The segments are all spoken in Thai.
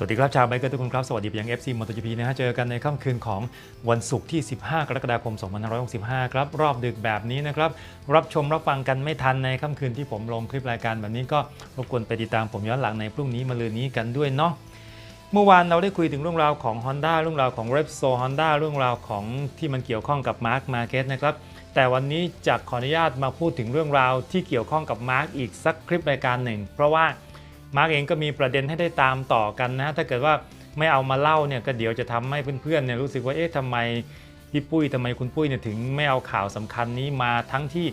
สวัสดีครับชาวไบเกอร์ทุกคนครับ สวัสดีไปยัง FC MotoGP นะฮะเจอกันในค่ำคืนของวันศุกร์ที่ 15 กรกฎาคม 2565 ครับ รอบดึกแบบนี้นะครับ รับชมรับฟังกันไม่ทันในค่ำคืนที่ผมลงคลิปรายการแบบนี้ก็รบกวนไปติดตามผมย้อนหลังในพรุ่งนี้มาลืนนี้กันด้วยเนาะเมื่อวานเราได้คุยถึงเรื่องราวของ Honda เรื่องราวของ Repsol Honda เรื่องราวของที่มันเกี่ยวข้องกับ Mark Marquez นะครับแต่วันนี้จะขออนุญาตมาพูดถึงเรื่องราวที่เกี่ยวข้องกับ Mark อีกสักคลิปรายการหนึ่ง เพราะว่า มาร์กเองก็มีประเด็นให้ได้ตามต่อกันนะถ้าเกิดว่าไม่เอามาเล่าเนี่ยก็เดี๋ยวจะทำให้เพื่อนๆเนี่ยรู้สึกว่าเอ๊ะทำไมพี่ปุ้ยทำไมคุณปุ้ยเนี่ยถึงไม่เอาข่าวสำคัญนี้มาทั้งที่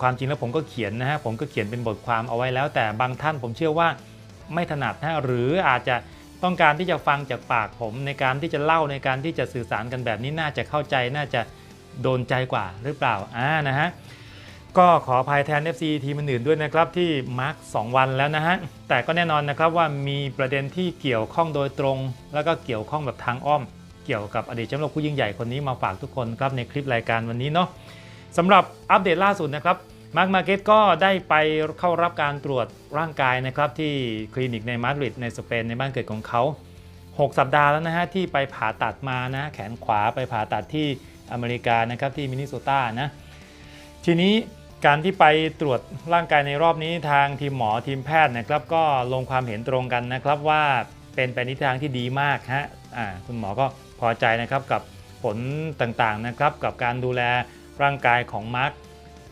ความจริงแล้วผมก็เขียนนะฮะผมก็เขียนเป็นบทความเอาไว้แล้ว แต่บางท่านผมเชื่อว่าไม่ถนัดนะหรืออาจจะต้องการที่จะฟังจากปากผมในการที่จะเล่าในการที่จะสื่อสารกันแบบนี้น่าจะเข้าใจน่าจะโดนใจกว่าหรือเปล่าอ่านะฮะ ก็ขออภัยแทน FC ทีมอื่นด้วยนะครับที่มาร์ก2วันแล้วนะฮะ แต่ก็แน่นอนนะครับว่ามีประเด็นที่เกี่ยวข้องโดยตรง แล้วก็เกี่ยวข้องแบบทางอ้อม เกี่ยวกับอดีตแชมป์โลกผู้ยิ่งใหญ่คนนี้มาฝากทุกคนครับในคลิปรายการวันนี้เนาะสำหรับอัปเดตล่าสุดนะครับมาร์กมาเก็ตก็ได้ไปเข้ารับการตรวจร่างกายนะครับที่คลินิกในมาดริดในสเปนในบ้านเกิดของเขา 6 สัปดาห์แล้วนะฮะที่ไปผ่าตัดมานะแขนขวาไปผ่าตัดที่อเมริกานะครับที่มินนิโซตานะทีนี้ การที่ไปตรวจร่างกายในรอบนี้ทางทีมหมอทีมแพทย์นะครับ ก็ลงความเห็นตรงกันนะครับว่าเป็นไปในทิทางที่ดีมากฮะคุณหมอก็พอใจนะครับกับผลต่างๆนะครับ กับการดูแลร่างกายของมาร์ก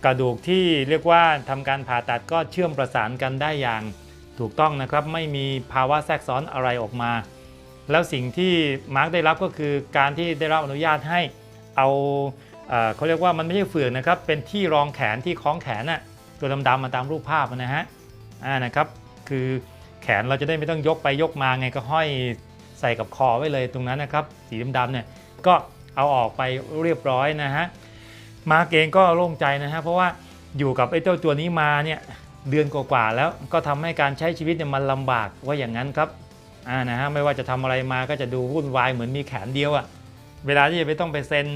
กระดูกที่เรียกว่าทำการผ่าตัดก็เชื่อมประสานกันได้อย่างถูกต้องนะครับ ไม่มีภาวะแทรกซ้อนอะไรออกมา แล้วสิ่งที่มาร์กได้รับก็คือการที่ได้รับอนุญาตให้เอา เขาเรียกว่ามันไม่ใช่เฟือกนะครับ เป็นที่รองแขนที่คล้องแขนน่ะตัวดำๆมาตามรูปภาพนะฮะอ่านะครับ คือแขนเราจะได้ไม่ต้องยกไปยกมาไงก็ห้อยใส่กับคอไว้เลยตรงนั้นนะครับ สีดำๆเนี่ยก็เอาออกไปเรียบร้อยนะฮะมาร์กเองก็โล่งใจนะฮะเพราะว่าอยู่กับไอ้เจ้าตัวนี้มาเนี่ยเดือนกว่าๆแล้วก็ทำให้การใช้ชีวิตเนี่ยมันลำบากว่าอย่างนั้นครับอ่านะฮะไม่ว่าจะทำอะไรมาก็จะดูวุ่นวายเหมือนมีแขนเดียวอะเวลาที่จะไปต้องไปเซ็น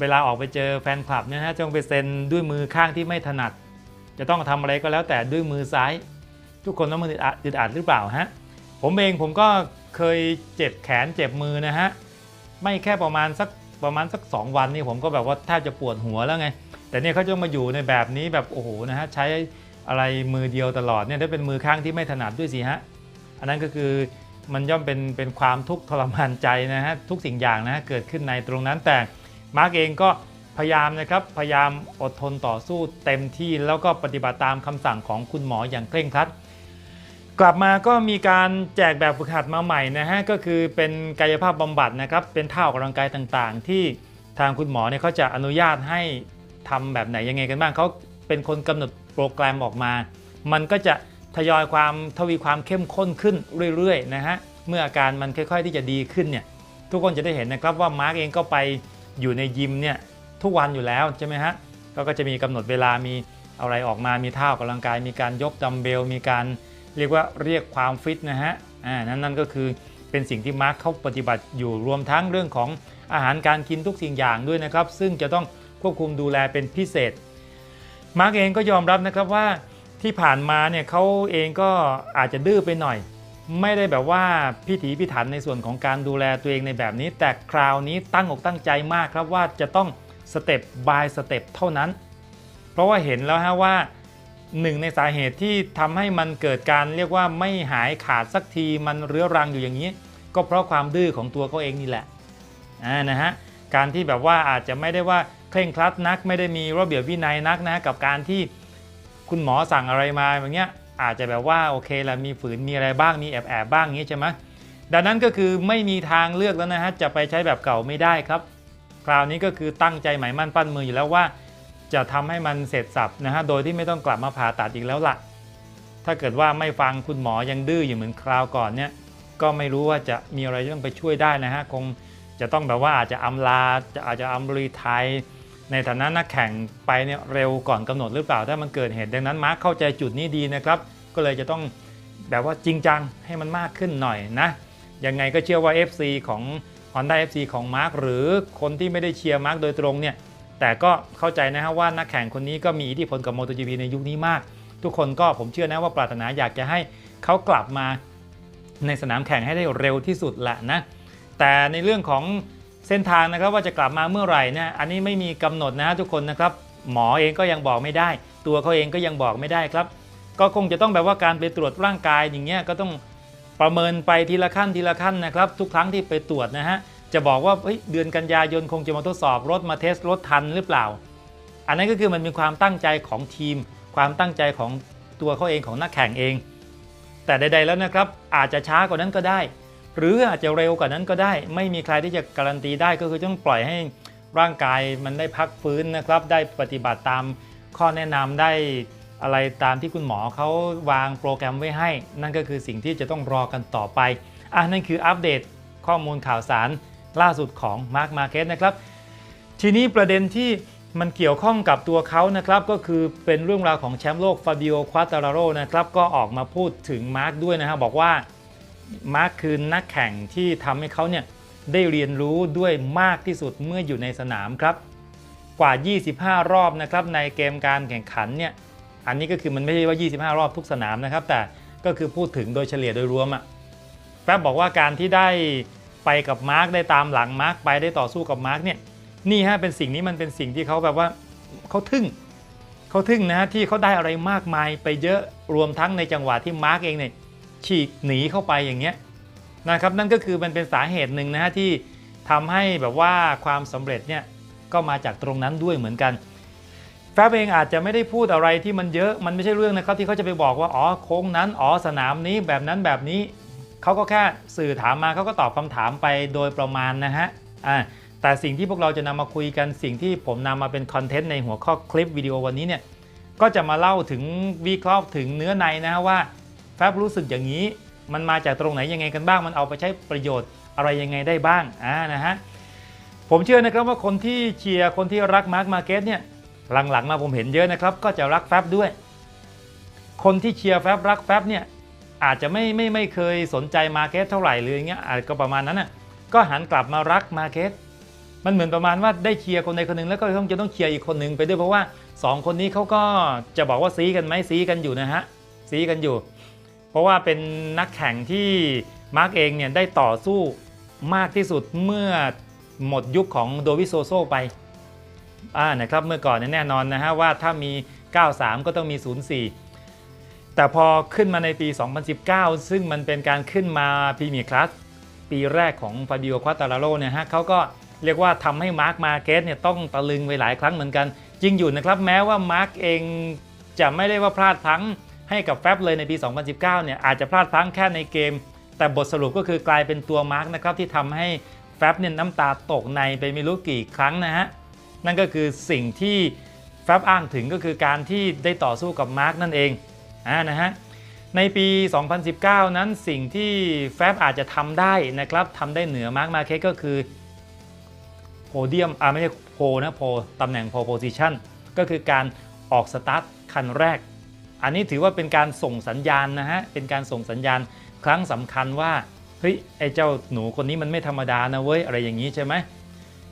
เวลาออกไปเจอแฟนคลับเนี่ยนะฮะต้องไปเซ็นด้วยมือข้างที่ไม่ถนัด จะต้องทำอะไรก็แล้วแต่ด้วยมือซ้าย ทุกคนต้องมืออึดอัดอึดอัดหรือเปล่าฮะผมเองผมก็เคยเจ็บแขนเจ็บมือนะฮะไม่แค่ประมาณสักประมาณสัก 2 วันนี่ผมก็แบบว่าแทบจะปวดหัวแล้วไง แต่เนี่ยเขาจะมาอยู่ในแบบนี้แบบโอ้โหนะฮะใช้อะไรมือเดียวตลอดเนี่ยถ้าเป็นมือข้างที่ไม่ถนัดด้วยสิฮะอันนั้นก็คือมันย่อมเป็นเป็นความทุกข์ทรมานใจนะฮะทุกสิ่งอย่างนะฮะเกิดขึ้นในตรงนั้นแต่ มาร์กเองก็พยายามนะครับพยายามอดทนต่อสู้เต็มที่แล้วก็ปฏิบัติตามคำสั่งของคุณหมออย่างเคร่งครัด กลับมาก็มีการแจกแบบฝึกหัดมาใหม่นะฮะก็คือเป็นกายภาพบำบัดนะครับเป็นท่าออกกำลังกายต่างๆ ที่ทางคุณหมอเนี่ยเขาจะอนุญาตให้ทำแบบไหนยังไงกันบ้างเขาเป็นคนกำหนดโปรแกรมออกมา มันก็จะทยอยความทวีความเข้มข้นขึ้นเรื่อยๆนะฮะเมื่ออาการมันค่อย ๆ ที่จะดีขึ้นเนี่ยทุกคนจะได้เห็นนะครับว่ามาร์กเองก็ไป อยู่ในยิมเนี่ยทุกวันอยู่แล้วใช่ไหมฮะก็ก็จะมีกำหนดเวลามีอะไรออกมามีท่าออกกำลังกาย มีการยกดัมเบล มีการเรียกว่าเรียกความฟิตนะฮะอ่านั่นนั่นก็คือเป็นสิ่งที่มาร์คเขาปฏิบัติอยู่รวมทั้งเรื่องของอาหารการกินทุกสิ่งอย่างด้วยนะครับ ซึ่งจะต้องควบคุมดูแลเป็นพิเศษ มาร์กเองก็ยอมรับนะครับว่าที่ผ่านมาเนี่ยเขาเองก็อาจจะดื้อไปหน่อย ไม่ได้แบบว่าพิถีพิถันในส่วนของการดูแลตัวเองในแบบนี้ แต่คราวนี้ตั้งอกตั้งใจมากครับว่าจะต้องสเต็ปบายสเต็ปเท่านั้น เพราะว่าเห็นแล้วฮะว่าหนึ่งในสาเหตุที่ทำให้มันเกิดการเรียกว่าไม่หายขาดสักทีมันเรื้อรังอยู่อย่างนี้ ก็เพราะความดื้อของตัวเขาเองนี่แหละอ่านะฮะการที่แบบว่าอาจจะไม่ได้ว่าเคร่งครัดนัก ไม่ได้มีระเบียบวินัยนักนะกับการที่คุณหมอสั่งอะไรมาอย่างเงี้ย อาจจะแบบว่าโอเคละมีฝืนมีอะไรบ้างมีแอบแอบบ้างอย่างนี้ใช่ไหมดังนั้นก็คือไม่มีทางเลือกแล้วนะฮะจะไปใช้แบบเก่าไม่ได้ครับ คราวนี้ก็คือตั้งใจหมายมั่นปั้นมืออยู่แล้วว่า จะทำให้มันเสร็จสับนะฮะโดยที่ไม่ต้องกลับมาผ่าตัดอีกแล้วล่ะ ถ้าเกิดว่าไม่ฟังคุณหมอยังดื้ออยู่เหมือนคราวก่อนเนี่ยก็ไม่รู้ว่าจะมีอะไรที่ต้องไปช่วยได้นะฮะคงจะต้องแบบว่าอาจจะอำลาจะอาจจะอำรีไทย ในฐานะนักแข่งไปเนี่ยเร็วก่อนกำหนดหรือเปล่าถ้ามันเกิดเหตุดังนั้นมาร์คเข้าใจจุดนี้ดีนะครับ ก็เลยจะต้องแบบว่าจริงจังให้มันมากขึ้นหน่อยนะยังไงก็เชื่อว่า FC ของ Honda FC ของมาร์คหรือคนที่ไม่ได้เชียร์มาร์คโดยตรงเนี่ยแต่ก็เข้าใจนะฮะว่านักแข่งคนนี้ก็มีอิทธิพลกับ MotoGP ในยุคนี้มาก ทุกคนก็ผมเชื่อนะว่าปรารถนาอยากจะให้เขากลับมาในสนามแข่งให้ได้เร็วที่สุดแหละนะแต่ในเรื่องของ เส้นทางนะครับว่าจะกลับมาเมื่อไหร่เนี่ยอันนี้ไม่มีกำหนดนะทุกคนนะครับหมอเองก็ยังบอกไม่ได้ ตัวเขาเองก็ยังบอกไม่ได้ครับ ก็คงจะต้องแบบว่าการไปตรวจร่างกายอย่างเงี้ยก็ต้องประเมินไปทีละขั้นทีละขั้นนะครับ ทุกครั้งที่ไปตรวจนะฮะจะบอกว่าเฮ้ยเดือนกันยายนคงจะมาทดสอบรถมาเทสรถทันหรือเปล่า อันนั้นก็คือมันเป็นความตั้งใจของทีม ความตั้งใจของตัวเขาเองของนักแข่งเอง แต่ใดๆแล้วนะครับอาจจะช้ากว่านั้นก็ได้ หรืออาจจะเร็วกว่านั้นก็ได้ ไม่มีใครที่จะการันตีได้ก็คือต้องปล่อยให้ร่างกายมันได้พักฟื้นนะครับ ได้ปฏิบัติตามข้อแนะนำได้อะไรตามที่คุณหมอเขาวางโปรแกรมไว้ให้ นั่นก็คือสิ่งที่จะต้องรอกันต่อไปอะนั่นคืออัปเดตข้อมูลข่าวสารล่าสุดของ Mark Marquez นะครับ ทีนี้ประเด็นที่มันเกี่ยวข้องกับตัวเขานะครับ ก็คือเป็นเรื่องราวของแชมป์โลกฟาบิโอควาตาราโรนะครับ ก็ออกมาพูดถึงมาร์กด้วยนะครับบอกว่า มาร์กคือนักแข่งที่ทำให้เขาเนี่ยได้เรียนรู้ด้วยมากที่สุดเมื่ออยู่ในสนามครับ กว่า 25 รอบนะครับในเกมการแข่งขันเนี่ยอันนี้ก็คือมันไม่ใช่ว่า 25 รอบทุกสนามนะครับ แต่ก็คือพูดถึงโดยเฉลี่ยโดยรวมอะแป๊บบอกว่าการที่ได้ไปกับมาร์กได้ตามหลังมาร์กไปได้ต่อสู้กับมาร์กเนี่ยนี่ฮะเป็นสิ่งนี้มันเป็นสิ่งที่เขาแบบว่าเขาทึ่งเขาทึ่งนะฮะที่เขาได้อะไรมากมายไปเยอะรวมทั้งในจังหวะที่มาร์กเองเนี่ย ฉีกหนีเข้าไปอย่างเงี้ยนะครับนั่นก็คือมันเป็นสาเหตุหนึ่งนะฮะที่ทำให้แบบว่าความสำเร็จเนี่ยก็มาจากตรงนั้นด้วยเหมือนกันแฟบเองอาจจะไม่ได้พูดอะไรที่มันเยอะมันไม่ใช่เรื่องนะครับที่เขาจะไปบอกว่าอ๋อโค้งนั้นอ๋อสนามนี้แบบนั้นแบบนี้เขาก็แค่สื่อถามมาเขาก็ตอบคำถามไปโดยประมาณนะฮะอ่าแต่สิ่งที่พวกเราจะนำมาคุยกันสิ่งที่ผมนำมาเป็นคอนเทนต์ในหัวข้อคลิปวิดีโอวันนี้เนี่ยก็จะมาเล่าถึงวิเคราะห์ถึงเนื้อในนะว่า บรู้สึกอย่างนี้ มันมาจากตรงไหนยังไงกันบ้าง มันเอาไปใช้ประโยชน์อะไรยังไงได้บ้างอ่านะฮะผมเชื่อนะครับว่าคนที่เชียร์คนที่รักมาร์คมาเก็ตเนี่ยหลังๆมาผมเห็นเยอะนะครับ ก็จะรักแฟบด้วย คนที่เชียร์แฟบรักแฟบเนี่ยอาจจะไม่ไม่ไม่เคยสนใจมาเก็ตเท่าไหร่หรืออย่างเงี้ยอาจก็ประมาณนั้นน่ะก็หันกลับมารักมาเก็ตมันเหมือนประมาณว่าได้เชียร์คนใดคนหนึ่งแล้วก็ต้องจะต้องเชียร์อีกคนหนึ่งไปด้วยเพราะว่า 2 คนนี้เขาก็จะบอกว่าซีกันไหมซีกันอยู่นะฮะซีกันอยู่ เพราะว่าเป็นนักแข่งที่มาร์กเองเนี่ยได้ต่อสู้มากที่สุดเมื่อหมดยุคของโดวิโซโซไปอ่านะครับเมื่อก่อนแน่นอนนะฮะว่าถ้ามี 93 ก็ต้องมี 04 แต่พอขึ้นมาในปี 2019 ซึ่งมันเป็นการขึ้นมาพรีเมียร์คลาสปีแรกของฟาบิโอควาตาลาโรเนี่ยฮะเขาก็เรียกว่าทำให้มาร์คมาเกสเนี่ยต้องตะลึงไปหลายครั้งเหมือนกัน จริงอยู่นะครับแม้ว่ามาร์คเองจะไม่ได้ว่าพลาดพลั้ง ให้กับแฟบเลยในปี 2019 เนี่ยอาจจะพลาดพลั้งแค่ในเกม แต่บทสรุปก็คือกลายเป็นตัวมาร์คนะครับที่ทำให้แฟบเนี่ยน้ำตาตกในไปไม่รู้กี่ครั้งนะฮะนั่นก็คือสิ่งที่แฟบอ้างถึงก็คือการที่ได้ต่อสู้กับมาร์คนั่นเองอ่านะฮะในปี 2019 นั้นสิ่งที่แฟบอาจจะทำได้นะครับทำได้เหนือมาร์คมาเคสก็คือโพเดียมอ่าไม่ใช่โพนะโพตำแหน่งโพโพซิชันก็คือการออกสตาร์ทคันแรก อันนี้ถือว่าเป็นการส่งสัญญาณนะฮะ เป็นการส่งสัญญาณครั้งสำคัญว่าเฮ้ยไอ้เจ้าหนูคนนี้มันไม่ธรรมดานะเว้ยอะไรอย่างนี้ใช่ไหม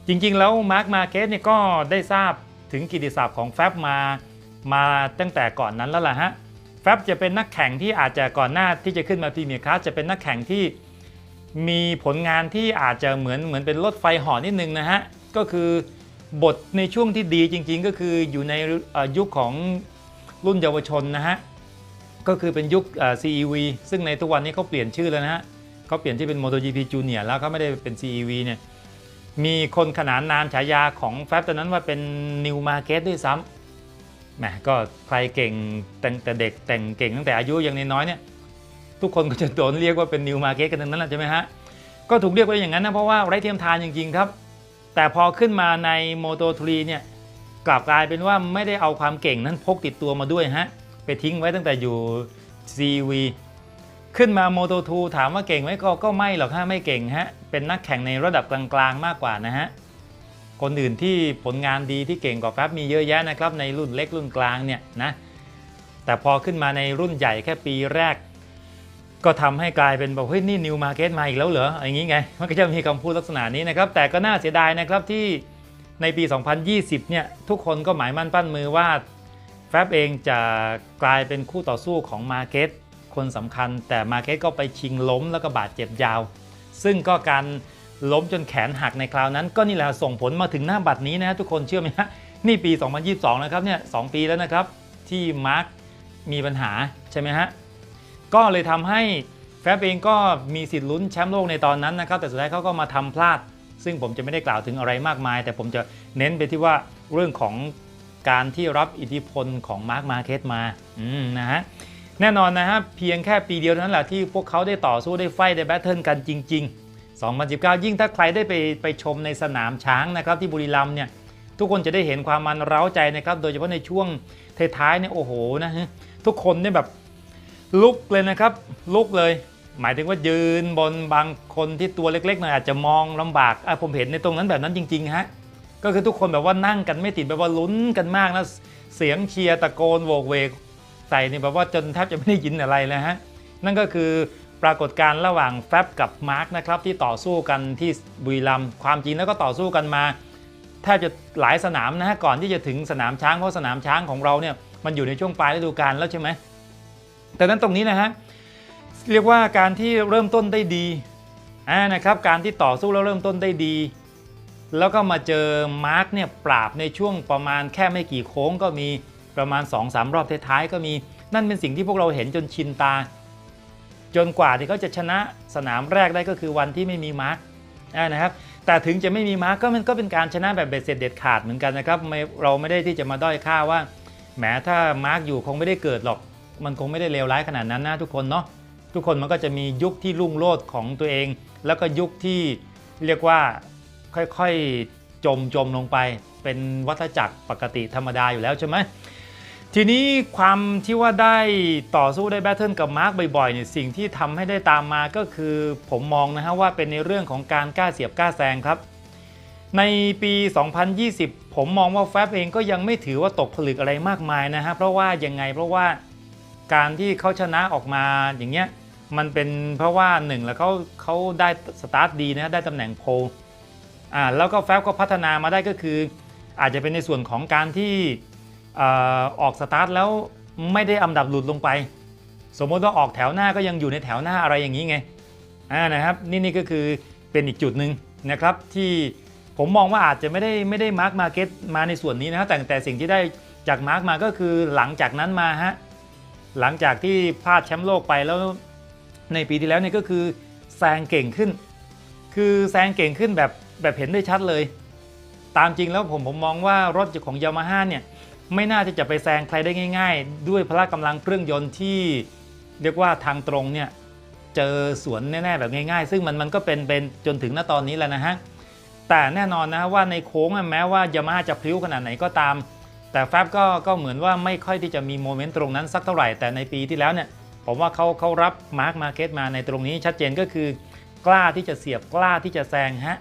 จริงๆ แล้วมาร์คมาเกสเนี่ยก็ได้ทราบถึงกิตติศัพท์ของแฟบมามาตั้งแต่ก่อนนั้นแล้วล่ะฮะแฟบจะเป็นนักแข่งที่อาจจะก่อนหน้าที่จะขึ้นมาพรีเมียร์คลาสจะเป็นนักแข่งที่มีผลงานที่อาจจะเหมือนเหมือนเป็นรถไฟห่อนิดนึงนะฮะ ก็คือบทในช่วงที่ดีจริงๆ ก็คืออยู่ในยุคของ รุ่นเยาวชนนะฮะก็คือเป็นยุค CEV ซึ่งในทุกวันนี้เขาเปลี่ยนชื่อแล้วนะฮะเขาเปลี่ยนที่เป็น MotoGP Junior แล้วเขาไม่ได้เป็น CEV เนี่ยมีคนขนานนามฉายาของแฟบตอนนั้นว่าเป็น New Market ด้วยซ้ำแหมก็ใครเก่งแต่งแต่เด็กแต่งเก่งตั้งแต่อายุยังน้อยเนี่ยทุกคนก็จะโดนเรียกว่าเป็น New Market กันทั้งนั้นแหละใช่ไหมฮะก็ถูกเรียกว่าอย่างนั้นนะเพราะว่าไร้เทียมทานจริงๆครับ แต่พอขึ้นมาใน Moto 3เนี่ย กลับกลายเป็นว่าไม่ได้เอาความเก่งนั้นพกติดตัวมาด้วยฮะ ไปทิ้งไว้ตั้งแต่อยู่ CV ขึ้นมา Moto 2ถามว่าเก่งไหมก็ก็ไม่หรอกฮะไม่เก่งฮะ เป็นนักแข่งในระดับกลางๆมากกว่านะฮะ คนอื่นที่ผลงานดีที่เก่งกว่าแฟบมีเยอะแยะนะครับในรุ่นเล็กรุ่นกลางเนี่ยนะแต่พอขึ้นมาในรุ่นใหญ่แค่ปีแรก ก็ทำให้กลายเป็นบอกเฮ้ยนี่นิวมาร์เก็ตมาอีกแล้วเหรออย่างนี้ไง มันก็จะมีคำพูดลักษณะนี้นะครับ แต่ก็น่าเสียดายนะครับที่ ในปี 2020 เนี่ยทุกคนก็หมายมั่นปั้นมือว่าแฟบเองจะกลายเป็นคู่ต่อสู้ของมาเก็ตคนสำคัญ แต่มาเก็ตก็ไปชิงล้มแล้วก็บาดเจ็บยาว ซึ่งก็การล้มจนแขนหักในคราวนั้น ก็นี่แหละส่งผลมาถึงหน้าบัตรนี้นะทุกคนเชื่อไหมฮะนี่ปี 2022 นะครับเนี่ยสปีแล้วนะครับ ที่มาร์คมีปัญหาใช่ไหมฮะก็เลยทำให้แฟบเองก็มีสิทธิ์ลุ้นแชมป์โลกในตอนนั้นนะครับ แต่สุดท้ายเขาก็มาทำพลาด ซึ่งผมจะไม่ได้กล่าวถึงอะไรมากมาย แต่ผมจะเน้นไปที่ว่าเรื่องของการที่รับอิทธิพลของมาร์คมาร์เก็ตมานะฮะแน่นอนนะฮะเพียงแค่ปีเดียวนั้นแหละที่พวกเขาได้ต่อสู้ได้ไฟได้แบทเทิลกันจริง ๆ 2019 ยิ่งถ้าใครได้ไปไปชมในสนามช้างนะครับที่บุรีรัมย์เนี่ยทุกคนจะได้เห็นความมันเร้าใจนะครับ โดยเฉพาะในช่วงท้ายๆเนี่ยโอ้โหนะฮะทุกคนเนี่ยแบบลุกเลยนะครับลุกเลย หมายถึงว่ายืนบนบางคนที่ตัวเล็กๆหน่อยอาจจะมองลำบากอะผมเห็นในตรงนั้นแบบนั้นจริงๆฮะก็คือทุกคนแบบว่านั่งกันไม่ติดแบบว่าลุ้นกันมากนะเสียงเชียร์ตะโกนโวกเวกใส่เนี่ยแบบว่าจนแทบจะไม่ได้ยินอะไรเลยฮะนั่นก็คือปรากฏการณ์ระหว่างแฟบกับมาร์กนะครับที่ต่อสู้กันที่บุรีรัมย์ความจริงแล้วก็ต่อสู้กันมาแทบจะหลายสนามนะฮะก่อนที่จะถึงสนามช้างเพราะสนามช้างของเราเนี่ยมันอยู่ในช่วงปลายฤดูกาลแล้วใช่ไหมแต่นั้นตรงนี้นะฮะ เรียกว่าการที่เริ่มต้นได้ดีอ่านะครับการที่ต่อสู้แล้วเริ่มต้นได้ดี แล้วก็มาเจอมาร์กเนี่ยปราบในช่วงประมาณแค่ไม่กี่โค้งก็มีประมาณ 2-3 รอบท้ายๆก็มีนั่นเป็นสิ่งที่พวกเราเห็นจนชินตา จนกว่าที่เขาจะชนะสนามแรกได้ก็คือวันที่ไม่มีมาร์กนะครับแต่ถึงจะไม่มีมาร์กก็มันก็เป็นการชนะแบบเบ็ดเสร็จเด็ดขาดเหมือนกันนะครับเราไม่ได้ที่จะมาด้อยค่าว่าแหมถ้ามาร์กอยู่คงไม่ได้เกิดหรอก มันคงไม่ได้เลวร้ายขนาดนั้นนะทุกคนเนาะ ทุกคนมันก็จะมียุคที่รุ่งโรจน์ของตัวเอง แล้วก็ยุคที่เรียกว่าค่อยๆจมจมลงไป เป็นวัฏจักรปกติธรรมดาอยู่แล้วใช่ไหมทีนี้ความที่ว่าได้ต่อสู้ได้แบทเทิลกับมาร์กบ่อยๆเนี่ยสิ่งที่ทำให้ได้ตามมาก็คือผมมองนะฮะว่าเป็นในเรื่องของการกล้าเสียบกล้าแซงครับ ในปี 2020 ผมมองว่าแฟบเองก็ยังไม่ถือว่าตกผลึกอะไรมากมายนะฮะเพราะว่ายังไงเพราะว่าการที่เขาชนะออกมาอย่างเงี้ย มันเป็นเพราะว่าหนึ่งแล้วเขาเขาได้สตาร์ทดีนะได้ตำแหน่งโพลอ่าแล้วก็แฟบก็พัฒนามาได้ก็คือ อาจจะเป็นในส่วนของการที่อออกสตาร์ทแล้วไม่ได้อันดับหลุดลงไป สมมติว่าออกแถวหน้าก็ยังอยู่ในแถวหน้าอะไรอย่างนี้ไงอ่านะครับนี่นี่ก็คือเป็นอีกจุดหนึ่งนะครับที่ผมมองว่าอาจจะไม่ได้ไม่ได้มาร์กมาเก็ตมาในส่วนนี้นะครับแต่แต่สิ่งที่ได้จากมาร์กมาก็คือหลังจากนั้นมาฮะหลังจากที่พลาดแชมป์โลกไปแล้ว ในปีที่แล้วเนี่ยก็คือแซงเก่งขึ้น คือแซงเก่งขึ้นแบบแบบเห็นได้ชัดเลย ตามจริงแล้วผมผมมองว่ารถของยามาฮ่าเนี่ยไม่น่าที่จะไปแซงใครได้ง่าย ๆ ด้วยพละกำลังเครื่องยนต์ที่เรียกว่าทางตรงเนี่ยเจอสวนแน่ๆแบบง่ายๆ ซึ่งมันมันก็เป็นเป็นจนถึงณตอนนี้แล้วนะฮะแต่แน่นอนนะว่าในโค้งแม้ว่ายามาฮ่าจะพลิ้วขนาดไหนก็ตาม แต่แฟบก็ก็เหมือนว่าไม่ค่อยที่จะมีโมเมนต์ตรงนั้นสักเท่าไหร่แต่ในปีที่แล้วเนี่ย ผมว่าเขาเขารับมาร์กมาเก็ตมาในตรงนี้ชัดเจนก็คือกล้าที่จะเสียบกล้าที่จะแซงฮะ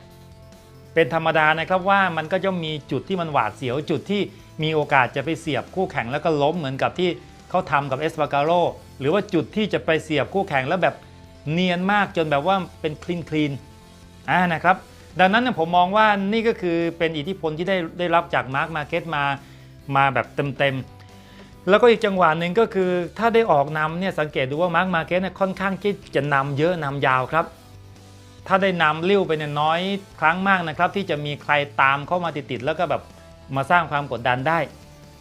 เป็นธรรมดานะครับว่ามันก็จะมีจุดที่มันหวาดเสียวจุดที่มีโอกาสจะไปเสียบคู่แข่งแล้วก็ล้มเหมือนกับที่เขาทำกับเอสปาการโรหรือว่าจุดที่จะไปเสียบคู่แข่งแล้วแบบเนียนมากจนแบบว่าเป็นคลีนคลีนอ่านะครับดังนั้นผมมองว่านี่ก็คือเป็นอิทธิพลที่ได้ได้รับจากมาร์กมาเก็ตมามาแบบเต็มๆ แล้วก็อีกจังหวะหนึ่งก็คือถ้าได้ออกนำเนี่ยสังเกตดูว่ามาร์กมาเก็ตเนี่ยค่อนข้างที่จะนำเยอะนำยาวครับ ถ้าได้นำลิ้วไปเนี่ยน้อยครั้งมากนะครับ ที่จะมีใครตามเข้ามาติดๆแล้วก็แบบมาสร้างความกดดันได้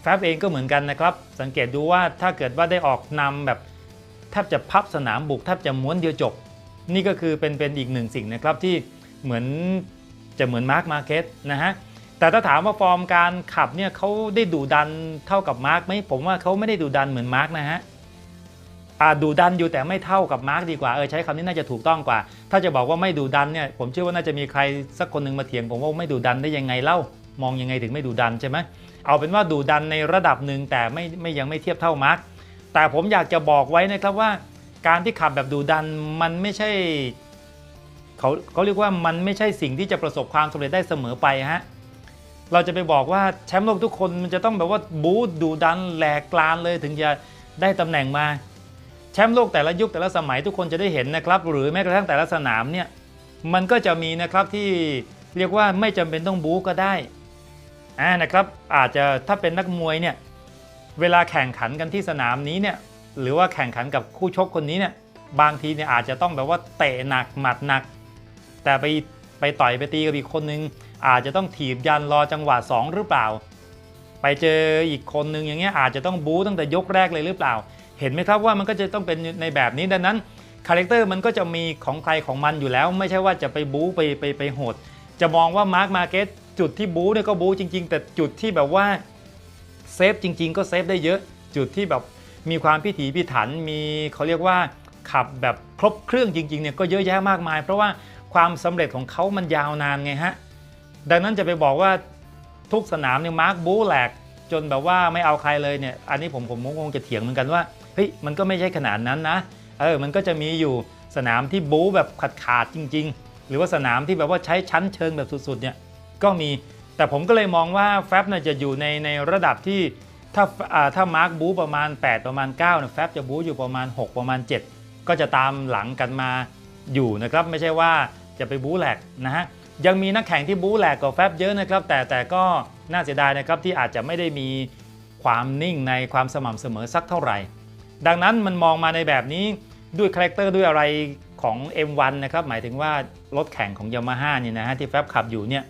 แฟบเองก็เหมือนกันนะครับ สังเกตดูว่าถ้าเกิดว่าได้ออกนำแบบแทบจะพับสนามบุกแทบจะม้วนเดียวจบ นี่ก็คือเป็นเป็นอีกหนึ่งสิ่งนะครับที่เหมือนจะเหมือนมาร์กมาเก็ตนะฮะ แต่ถ้าถามว่าฟอร์มการขับเนี่ยเขาได้ดุดันเท่ากับมาร์กไหมผมว่าเขาไม่ได้ดุดันเหมือนมาร์กนะฮะอาดุดันอยู่แต่ไม่เท่ากับมาร์กดีกว่าเออใช้คำนี้น่าจะถูกต้องกว่า ถ้าจะบอกว่าไม่ดุดันเนี่ยผมเชื่อว่าน่าจะมีใครสักคนหนึ่งมาเถียงผมว่าไม่ดุดันได้ยังไงเล่ามองยังไงถึงไม่ดุดันใช่ไหมเอาเป็นว่าดุดันในระดับหนึ่งแต่ไม่ไม่ยังไม่เทียบเท่ามาร์กแต่ผมอยากจะบอกไว้นะครับว่า การที่ขับแบบดุดันมันไม่ใช่เขาเขาเรียกว่ามันไม่ใช่สิ่งที่จะประสบความสำเร็จได้เสมอไปฮะ เราจะไปบอกว่าแชมป์โลกทุกคนมันจะต้องแบบว่าบู๊ดูดันแหลกกลานเลยถึงจะได้ตำแหน่งมา แชมป์โลกแต่ละยุคแต่ละสมัยทุกคนจะได้เห็นนะครับ หรือแม้กระทั่งแต่ละสนามเนี่ยมันก็จะมีนะครับที่เรียกว่าไม่จำเป็นต้องบู๊ก็ได้อ่านะครับอาจจะถ้าเป็นนักมวยเนี่ยเวลาแข่งขันกันที่สนามนี้เนี่ยหรือว่าแข่งขันกับคู่ชกคนนี้เนี่ยบางทีเนี่ยอาจจะต้องแบบว่าเตะหนักหมัดหนัก แต่ไปไปต่อยไปตีกับอีกคนนึง อาจจะต้องถีบยันรอจังหวะ 2 หรือเปล่า ไปเจออีกคนนึงอย่างเงี้ยอาจจะต้องบู๊ตั้งแต่ยกแรกเลยหรือเปล่า เห็นไหมครับว่ามันก็จะต้องเป็นในแบบนี้ดังนั้นคาแรคเตอร์มันก็จะมีของใครของมันอยู่แล้ว ไม่ใช่ว่าจะไปบู๊ไปไปไปโหด จะมองว่ามาร์คมาเก็ตจุดที่บู๊เนี่ยก็บู๊จริง ๆ แต่จุดที่แบบว่าเซฟจริง ๆ ก็เซฟได้เยอะ จุดที่แบบมีความพิถีพิถันมีเขาเรียกว่าขับแบบครบเครื่องจริงๆเนี่ยก็เยอะแยะมากมาย เพราะว่าความสำเร็จของเขามันยาวนานไงฮะ ดังนั้นจะไปบอกว่าทุกสนามเนี่ยมาร์คบูแหลกจนแบบว่าไม่เอาใครเลยเนี่ย อันนี้ผมผมคงจะเถียงเหมือนกันว่าเฮ้ยมันก็ไม่ใช่ขนาดนั้นนะเออมันก็จะมีอยู่สนามที่บูแบบขาดขาดๆจริง ๆ หรือว่าสนามที่แบบว่าใช้ชั้นเชิงแบบสุดๆเนี่ยก็มีแต่ผมก็เลยมองว่าแฟบเนี่ยจะอยู่ในในระดับที่ถ้าอ่าถ้ามาร์คบูประมาณ 8 ประมาณ9เนี่ยแฟบจะบูอยู่ประมาณ 6 ประมาณ 7 ก็จะตามหลังกันมาอยู่นะครับ ไม่ใช่ว่าจะไปบูแหลกนะฮะ ยังมีนักแข่งที่บู๊แหลกกว่าแฟบเยอะนะครับ แต่แต่ก็น่าเสียดายนะครับที่อาจจะไม่ได้มีความนิ่งในความสม่ำเสมอสักเท่าไหร่ ดังนั้นมันมองมาในแบบนี้ด้วยคาแรคเตอร์ด้วยอะไรของ M1 นะครับหมายถึงว่ารถแข่งของ Yamaha เนี่ยนะฮะที่แฟบขับอยู่เนี่ย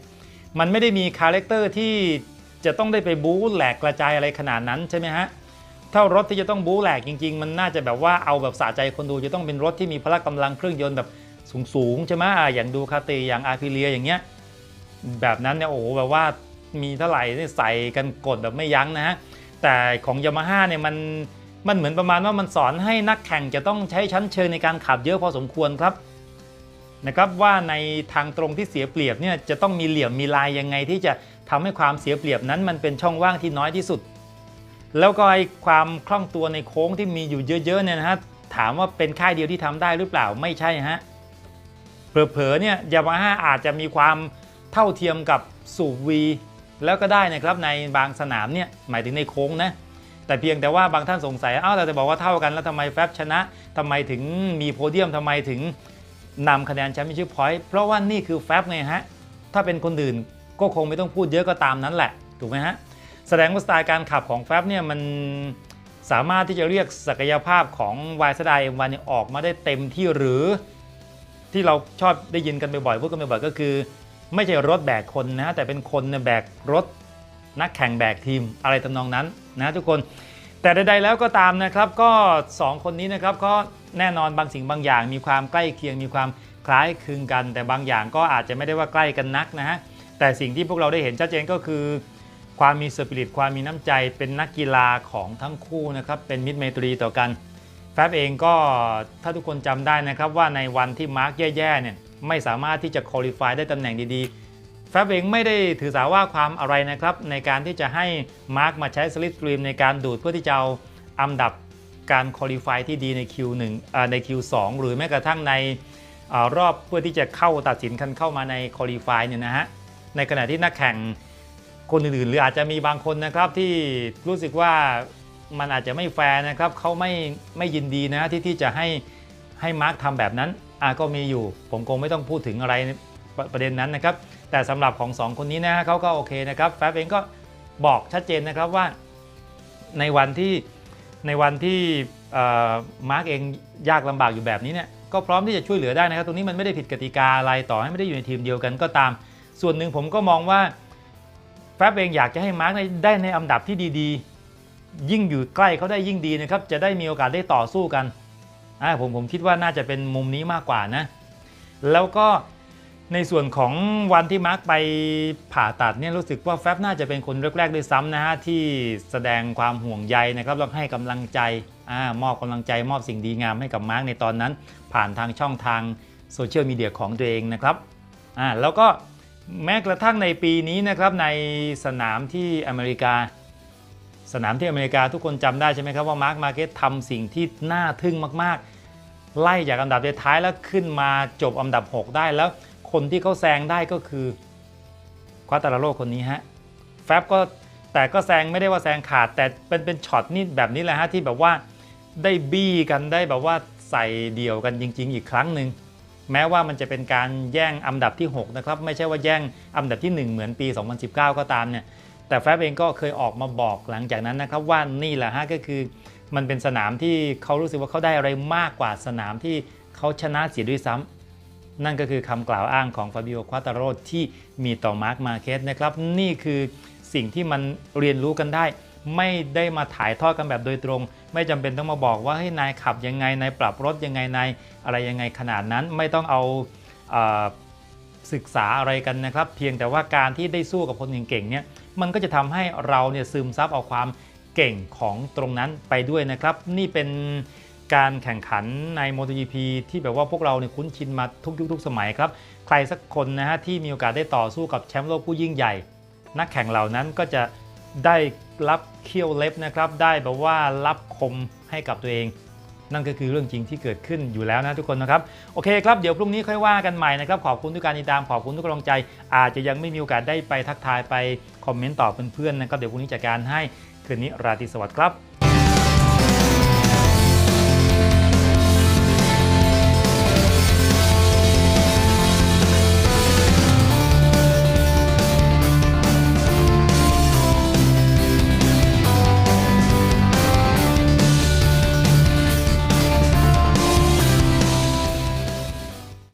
มันไม่ได้มีคาแรคเตอร์ที่จะต้องได้ไปบู๊แหลกกระจายอะไรขนาดนั้นใช่ไหมฮะถ้ารถที่จะต้องบู๊แหลกจริง ๆ มันน่าจะแบบว่าเอาแบบสะใจคนดูจะต้องเป็นรถที่มีพละกำลังเครื่องยนต์แบบ สูงๆใช่ไหมอย่างดูคาติอย่างอาร์พิเลียอย่างเงี้ยแบบนั้นเนี่ยโอ้โหแบบว่ามีเท่าไหร่เนี่ยใส่กันกดแบบไม่ยั้งนะฮะแต่ของยามาฮ่าเนี่ยมันมันเหมือนประมาณว่ามันสอนให้นักแข่งจะต้องใช้ชั้นเชิงในการขับเยอะพอสมควรครับนะครับว่าในทางตรงที่เสียเปรียบเนี่ยจะต้องมีเหลี่ยมมีลายยังไงที่จะทำให้ความเสียเปรียบนั้นมันเป็นช่องว่างที่น้อยที่สุด แล้วก็ไอ้ความคล่องตัวในโค้งที่มีอยู่เยอะๆเนี่ยนะฮะถามว่าเป็นค่ายเดียวที่ทำได้หรือเปล่าไม่ใช่ฮะ เผลอๆเนี่ยยามาฮ่าอาจจะมีความเท่าเทียมกับสูบวีแล้วก็ได้นะครับในบางสนามเนี่ยหมายถึงในโค้งนะแต่เพียงแต่ว่าบางท่านสงสัยอ้าวแต่จะบอกว่าเท่ากันแล้วทำไมแฟบชนะทำไมถึงมีโพเดียมทำไมถึงนำคะแนนแชมเปี้ยนชิพพอยต์เพราะว่านี่คือแฟบไงฮะถ้าเป็นคนอื่นก็คงไม่ต้องพูดเยอะก็ตามนั้นแหละถูกไหมฮะแสดงว่าสไตล์การขับของแฟบเนี่ยมันสามารถที่จะเรียกศักยภาพของวายสไดเอ็มวันออกมาได้เต็มที่หรือ ที่เราชอบได้ยินกันบ่อยๆพูดกันบ่อยๆก็คือ ไม่ใช่รถแบกคนนะแต่เป็นคนเนี่ยแบกรถนักแข่งแบกทีมอะไรทำนองนั้นนะทุกคนแต่ใดๆแล้วก็ตามนะครับก็ 2 คนนี้นะครับก็แน่นอนบางสิ่งบางอย่าง มีความใกล้เคียงมีความคล้ายคลึงกัน แต่บางอย่างก็อาจจะไม่ได้ว่าใกล้กันนักนะฮะแต่สิ่งที่พวกเราได้เห็นชัดเจนก็คือ ความมีสปิริตความมีน้ำใจเป็นนักกีฬาของทั้งคู่นะครับเป็นมิตรไมตรีต่อกัน ฟบเองก็ถ้าทุกคนจำได้นะครับว่าในวันที่มาร์กแย่ๆเนี่ยไม่สามารถที่จะคุริฟายได้ตำแหน่งดีๆแฟบเองไม่ได้ถือสาว่าความอะไรนะครับในการที่จะให้มาร์กมาใช้สลิปสตรีมในการดูดเพื่อที่จะเอาอันดับการคุริฟายที่ดีใน Q1 อ่าใน Q2 หรือแม้กระทั่งในอรอบเพื่อที่จะเข้าตัดสินคันเข้ามาในคุริฟายเนี่ยนะฮะในขณะที่นักแข่งคนอื่นๆ หรืออาจจะมีบางคนนะครับที่รู้สึกว่า มันอาจจะไม่แฟร์นะครับเขาไม่ไม่ยินดีนะที่ที่จะให้ให้มาร์กทำแบบนั้นอะก็มีอยู่ ผมคงไม่ต้องพูดถึงอะไรประประเด็นนั้นนะครับ แต่สำหรับของสองคนนี้นะเขาก็โอเคนะครับแฟบเองก็บอกชัดเจนนะครับว่าในวันที่ในวันที่มาร์กเองยากลำบากอยู่แบบนี้เนี่ยก็พร้อมที่จะช่วยเหลือได้นะครับ ตรงนี้มันไม่ได้ผิดกติกาอะไรต่อให้ไม่ได้อยู่ในทีมเดียวกันก็ตาม ส่วนหนึ่งผมก็มองว่าแฟบเองอยากจะให้มาร์กได้ในอันดับที่ดี ยิ่งอยู่ใกล้เขาได้ยิ่งดีนะครับ จะได้มีโอกาสได้ต่อสู้กันอ่าผมผมคิดว่าน่าจะเป็นมุมนี้มากกว่านะ แล้วก็ในส่วนของวันที่มาร์กไปผ่าตัดเนี่ยรู้สึกว่าแฟบน่าจะเป็นคนแรกๆด้วยซ้ำนะฮะที่แสดงความห่วงใยนะครับแล้วให้กำลังใจอามอบกำลังใจมอบสิ่งดีงามให้กับมาร์กในตอนนั้น ผ่านทางช่องทางโซเชียลมีเดียของตัวเองนะครับอ่าแล้วก็แม้กระทั่งในปีนี้นะครับในสนามที่อเมริกา สนามที่อเมริกาทุกคนจำได้ใช่ไหมครับว่ามาร์คมาเก็ตทำสิ่งที่น่าทึ่งมากๆ ไล่จากอันดับท้ายแล้วขึ้นมาจบอันดับ 6 ได้แล้วคนที่เขาแซงได้ก็คือควาตาลาโลคนนี้ฮะแฟบก็แต่ก็แซงไม่ได้ว่าแซงขาดแต่เป็นเป็นช็อตนี่แบบนี้แหละฮะที่แบบว่าได้บี้กันได้แบบว่าใส่เดี่ยวกันจริง ๆ อีกครั้งหนึ่งแม้ว่ามันจะเป็นการแย่งอันดับที่ 6 นะครับ ไม่ใช่ว่าแย่งอันดับที่ 1 เหมือนปี 2019 ก็ตามเนี่ย แต่แฟบเองก็เคยออกมาบอกหลังจากนั้นนะครับว่านี่แหละฮะก็คือมันเป็นสนามที่เขารู้สึกว่าเขาได้อะไรมากกว่าสนามที่เขาชนะเสียด้วยซ้ำนั่นก็คือคำกล่าวอ้างของฟาบิโอควาตาโรที่มีต่อมาร์คมาเคสนะครับ นี่คือสิ่งที่มันเรียนรู้กันได้ ไม่ได้มาถ่ายทอดกันแบบโดยตรง ไม่จำเป็นต้องมาบอกว่าเฮ้นายขับยังไงนายปรับรถยังไงนายอะไรยังไงขนาดนั้นไม่ต้องเอาเอ่อศึกษาอะไรกันนะครับ เพียงแต่ว่าการที่ได้สู้กับคนเก่งๆเนี่ย มันก็จะทำให้เราเนี่ยซึมซับเอาความเก่งของตรงนั้นไปด้วยนะครับ นี่เป็นการแข่งขันใน MotoGP ที่แบบว่าพวกเราเนี่ยคุ้นชินมาทุกยุคทุกสมัยครับ ใครสักคนนะฮะที่มีโอกาสได้ต่อสู้กับแชมป์โลกผู้ยิ่งใหญ่ นักแข่งเหล่านั้นก็จะได้รับเขี้ยวเล็บนะครับ ได้แบบว่ารับคมให้กับตัวเอง นั่นก็คือเรื่องจริงที่เกิดขึ้นอยู่แล้วนะทุกคนนะครับ โอเคครับ เดี๋ยวพรุ่งนี้ค่อยว่ากันใหม่นะครับ ขอบคุณทุกการติดตามขอบคุณทุกกำลังใจ อาจจะยังไม่มีโอกาสได้ไปทักทายไปคอมเมนต์ตอบเพื่อนๆนะครับเดี๋ยวพรุ่งนี้จัดการให้คืนนี้ราตรีสวัสดิ์ครับ